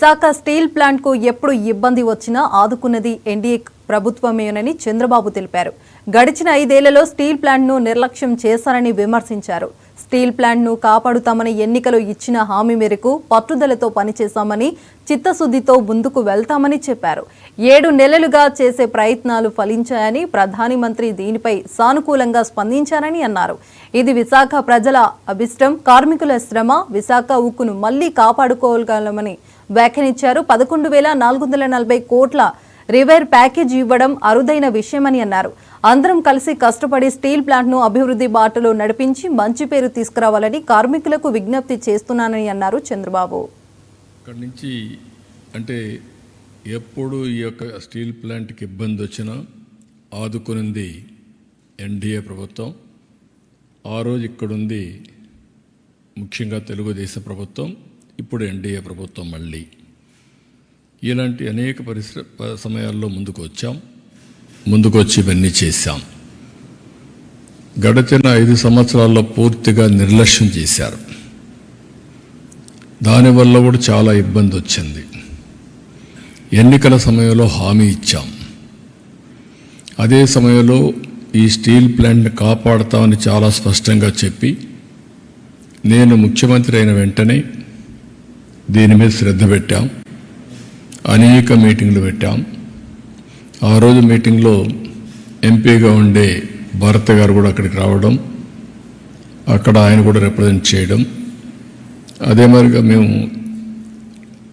Visakha steel ప్లాంట్కు ఎప్పుడు ఇబ్బంది వచ్చినా ఆదుకున్నది ఎన్డీఏ ప్రభుత్వమేనని చంద్రబాబు తెలిపారు. గడిచిన ఐదేళ్ళలో స్టీల్ ప్లాంట్ను నిర్లక్ష్యం చేశారని విమర్శించారు. స్టీల్ ప్లాంట్ను కాపాడుతామని ఎన్నికలు ఇచ్చిన హామీ మేరకు పట్టుదలతో పనిచేశామని చిత్తశుద్ధితో ముందుకు వెళ్తామని చెప్పారు. ఏడు నెలలుగా చేసే ప్రయత్నాలు ఫలించాయని ప్రధాని మంత్రి దీనిపై సానుకూలంగా స్పందించారని అన్నారు. ఇది విశాఖ ప్రజల అభిష్టం కార్మికుల శ్రమ విశాఖ ఉక్కును మళ్ళీ కాపాడుకోగలమని వ్యాఖ్యానించారు. పదకొండు వేల నాలుగు వందల నలభై కోట్ల రివైర్ ప్యాకేజ్ ఇవ్వడం అరుదైన విషయమని అన్నారు. అందరం కలిసి కష్టపడి స్టీల్ ప్లాంట్ను అభివృద్ధి బాటలో నడిపించి మంచి పేరు తీసుకురావాలని కార్మికులకు విజ్ఞప్తి చేస్తున్నానని అన్నారు చంద్రబాబు. అక్కడి నుంచి అంటే ఎప్పుడు ఈ యొక్క స్టీల్ ప్లాంట్కి ఇబ్బంది వచ్చినా ఆదుకునింది ఎన్డీఏ ప్రభుత్వం. ఆ రోజు ఇక్కడుంది ముఖ్యంగా తెలుగుదేశం ప్రభుత్వం. ఇప్పుడు ఎన్డీఏ ప్రభుత్వం మళ్ళీ ఇలాంటి అనేక పరిశ్ర ప- సమయాల్లో ముందుకు వచ్చాం ముందుకు వచ్చి ఇవన్నీ చేశాం. గడచిన ఐదు సంవత్సరాల్లో పూర్తిగా నిర్లక్ష్యం చేశారు. దానివల్ల కూడా చాలా ఇబ్బంది వచ్చింది ఎన్నికల సమయంలో హామీ ఇచ్చాం. అదే సమయంలో ఈ స్టీల్ ప్లాంట్ని కాపాడతామని చాలా స్పష్టంగా చెప్పి నేను ముఖ్యమంత్రి అయిన వెంటనే దీని మీద శ్రద్ధ పెట్టాం. అనేక మీటింగ్లు పెట్టాం. ఆ రోజు మీటింగ్లో ఎంపీగా ఉండే భరత్ గారు కూడా అక్కడికి రావడం అక్కడ ఆయన కూడా రిప్రజెంట్ చేయడం. అదే మాదిరిగా మేము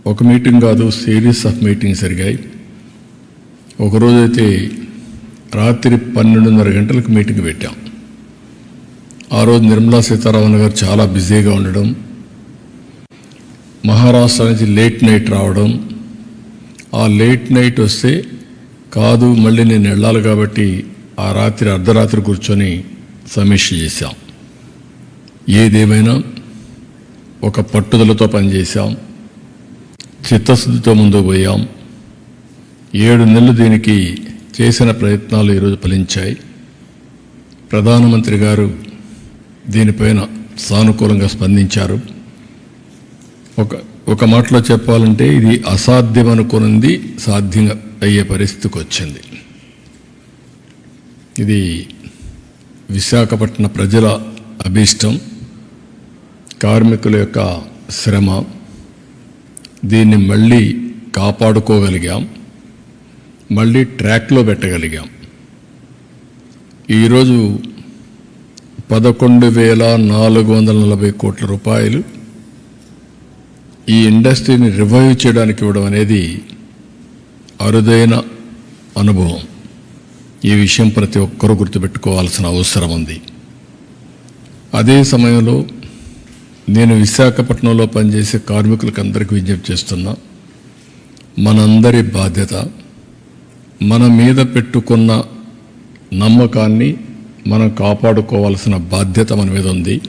ఒక మీటింగ్ కాదు సిరీస్ ఆఫ్ మీటింగ్స్ జరిగాయి. ఒకరోజైతే రాత్రి పన్నెండున్నర గంటలకు మీటింగ్ పెట్టాం. ఆ రోజు నిర్మలా సీతారామన్ గారు చాలా బిజీగా ఉండడం మహారాష్ట్ర నుంచి లేట్ నైట్ రావడం. ఆ లేట్ నైట్ వస్తే కాదు మళ్ళీ నేను వెళ్ళాలి కాబట్టి ఆ రాత్రి అర్ధరాత్రి కూర్చొని సమీక్ష చేశాం. ఏదేమైనా ఒక పట్టుదలతో పనిచేశాం. చిత్తశుద్ధితో ముందుకు పోయాం. ఏడు నెలలు దీనికి చేసిన ప్రయత్నాలు ఈరోజు ఫలించాయి. ప్రధానమంత్రి గారు దీనిపైన సానుకూలంగా స్పందించారు. ఒక ఒక మాటలో చెప్పాలంటే ఇది అసాధ్యం అనుకున్నది సాధ్యం అయ్యే పరిస్థితికి వచ్చింది. ఇది విశాఖపట్నం ప్రజల అభీష్టం కార్మికుల యొక్క శ్రమ దీన్ని మళ్ళీ కాపాడుకోగలిగాం మళ్ళీ ట్రాక్లో పెట్టగలిగాం. ఈరోజు పదకొండు వేల నాలుగు వందల నలభై కోట్ల రూపాయలు ఈ ఇండస్ట్రీని రివైవ్ చేయడానికి ఇవ్వడం అనేది అరుదైన అనుభవం. ఈ విషయం ప్రతి ఒక్కరూ గుర్తుపెట్టుకోవాల్సిన అవసరం ఉంది. అదే సమయంలో నేను విశాఖపట్నంలో పనిచేసే కార్మికులకు అందరికీ విజ్ఞప్తి చేస్తున్నా మనందరి బాధ్యత మన మీద పెట్టుకున్న నమ్మకాన్ని మనం కాపాడుకోవాల్సిన బాధ్యత మన మీద ఉంది.